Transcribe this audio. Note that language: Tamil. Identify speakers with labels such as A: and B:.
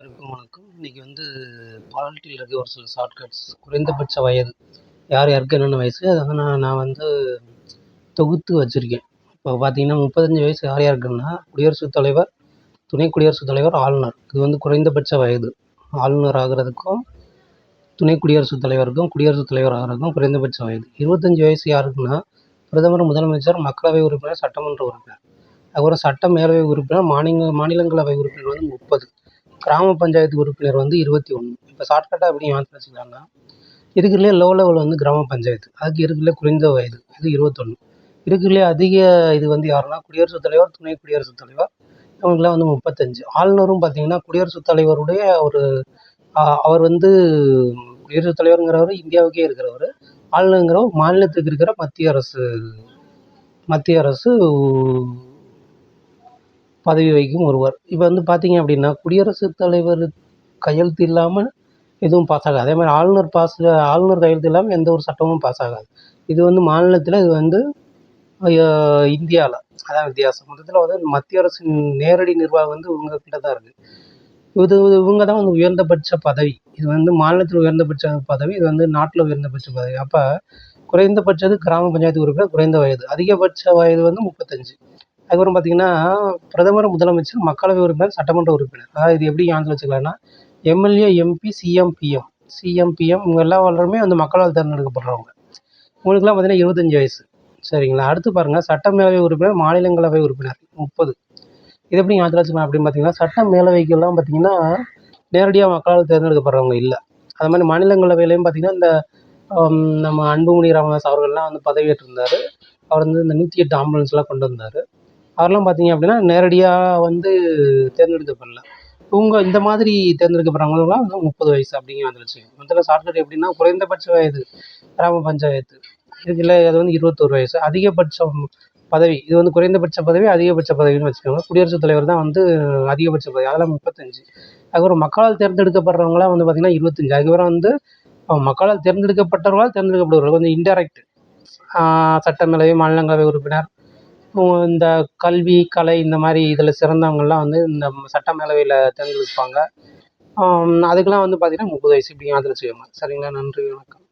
A: அனைவருக்கும் வணக்கம். இன்றைக்கி வந்து பாலிட்டியில் இருக்க ஒரு சில ஷார்ட்கட்ஸ் குறைந்தபட்ச வயது. யார் யாருக்கு என்னென்ன வயசு? அதை வந்து நான் நான் வந்து தொகுத்து வச்சுருக்கேன். இப்போ பார்த்தீங்கன்னா முப்பத்தஞ்சு வயசு யார் யாருக்குன்னா குடியரசுத் தலைவர் துணை குடியரசுத் தலைவர் ஆளுநர். இது வந்து குறைந்தபட்ச வயது. ஆளுநர் ஆகிறதுக்கும் துணை குடியரசுத் தலைவருக்கும் குடியரசுத் தலைவர் ஆகிறதுக்கும் குறைந்தபட்ச வயது. இருபத்தஞ்சி வயசு யாருக்குன்னா பிரதமர் முதலமைச்சர் மக்களவை உறுப்பினர் சட்டமன்ற உறுப்பினர். அதுக்கப்புறம் சட்ட மேலவை உறுப்பினர் மாநில மாநிலங்களவை உறுப்பினர் வந்து முப்பது. கிராம பஞ்சாயத்து உறுப்பினர் வந்து இருபத்தி ஒன்று இப்போ ஷார்ட்கட்டாக எப்படி மாற்றி வச்சுக்கிறாங்கன்னா இருக்கிறதுலே லோ லெவல் வந்து கிராம பஞ்சாயத்து. அதுக்கு இருக்கிறதுலே குறைந்த வயது? இது இருபத்தொன்று இருக்கிறதுலே அதிக இது வந்து யாருன்னா குடியரசுத் தலைவர் துணை குடியரசுத் தலைவர். இவங்கெல்லாம் வந்து முப்பத்தஞ்சு. ஆளுநரும் பார்த்தீங்கன்னா குடியரசுத் தலைவருடைய ஒரு அவர் வந்து குடியரசுத் தலைவருங்கிறவர் இந்தியாவுக்கே இருக்கிறவர். ஆளுநருங்கிறவர் மாநிலத்துக்கு இருக்கிற மத்திய அரசு மத்திய அரசு பதவி வகிக்கும் ஒருவர். இப்போ வந்து பார்த்தீங்க அப்படின்னா குடியரசுத் தலைவர் கையெழுத்து இல்லாமல் எதுவும் பாஸ் ஆகாது. அதே மாதிரி ஆளுநர் பாஸ் ஆளுநர் கையெழுத்து இல்லாமல் எந்த ஒரு சட்டமும் பாஸ் ஆகாது. இது வந்து மாநிலத்தில் இது வந்து இந்தியாவில் அதான் வித்தியாசம். மொத்தத்தில் வந்து மத்திய அரசின் நேரடி நிர்வாகம் வந்து இவங்க கிட்ட தான் இருக்குது இது இவங்க தான் வந்து உயர்ந்தபட்ச பதவி. இது வந்து மாநிலத்தில் உயர்ந்தபட்ச பதவி இது வந்து நாட்டில் உயர்ந்தபட்ச பதவி. அப்போ குறைந்தபட்சது கிராம பஞ்சாயத்து உறுப்பினர் குறைந்த வயது. அதிகபட்ச வயது வந்து முப்பத்தஞ்சு. அதுக்கப்புறம் பார்த்தீங்கன்னா பிரதமர் முதலமைச்சர் மக்களவை உறுப்பினர் சட்டமன்ற உறுப்பினர். அதாவது இது எப்படி ஞாபகத்தில் வச்சுக்கலாம்னா MLA MP CM PM. CM PM இவங்க எல்லா வளருமே வந்து மக்களால் தேர்ந்தெடுக்கப்படுறவங்க. உங்களுக்குலாம் பார்த்தீங்கன்னா இருபத்தஞ்சி வயசு. சரிங்களா? அடுத்து பாருங்கள் சட்டமேலவை உறுப்பினர் மாநிலங்களவை உறுப்பினர் முப்பது. இது எப்படி ஞாபகத்தில் வச்சுக்கலாம் அப்படின்னு பார்த்தீங்கன்னா சட்ட மேலவைக்கெல்லாம் பார்த்தீங்கன்னா நேரடியாக மக்களால் தேர்ந்தெடுக்கப்படுறவங்க இல்லை. அது மாதிரி மாநிலங்களவையிலையும் பார்த்தீங்கன்னா இந்த நம்ம அன்புமணி ராமதாஸ் அவர்கள்லாம் வந்து பதவியேற்றிருந்தார். அவர் வந்து இந்த நூற்றி எட்டு ஆம்புலன்ஸ்லாம் கொண்டு வந்தார். அவரெல்லாம் பார்த்தீங்க அப்படின்னா நேரடியாக வந்து தேர்ந்தெடுக்கப்படல. இவங்க இந்த மாதிரி தேர்ந்தெடுக்கப்படுறவங்களாம் வந்து முப்பது வயசு அப்படிங்கிற வந்துருச்சு முதல்ல ஷார்ட்கட் எப்படின்னா குறைந்தபட்ச வயது கிராம பஞ்சாயத்து இதில் அது வந்து இருபத்தோரு வயசு. அதிகபட்சம் பதவி இது வந்து குறைந்தபட்ச பதவி அதிகபட்ச பதவின்னு வச்சுக்கோங்க. குடியரசுத் தலைவர் தான் வந்து அதிகபட்ச பதவி அதெல்லாம் முப்பத்தஞ்சு. அதுக்கப்புறம் மக்களால் தேர்ந்தெடுக்கப்படுறவங்களாம் வந்து பார்த்திங்கன்னா இருபத்தஞ்சு. அதுக்கப்புறம் வந்து மக்களால் தேர்ந்தெடுக்கப்பட்டவர்களால் தேர்ந்தெடுக்கப்படுவார்கள் கொஞ்சம் இன்டெரக்ட் சட்டமேலவை மாநிலங்களவை உறுப்பினர் இந்த கல்வி கலை இந்த மாதிரி இதில் சிறந்தவங்கள்லாம் வந்து இந்த சட்ட மேலவையில் தேர்ந்தெடுப்பாங்க அதுக்கெலாம் வந்து பார்த்திங்கன்னா முப்பது வயசு இப்படி ஞாபகத்தில் செய்வாங்க சரிங்களா? நன்றி வணக்கம்.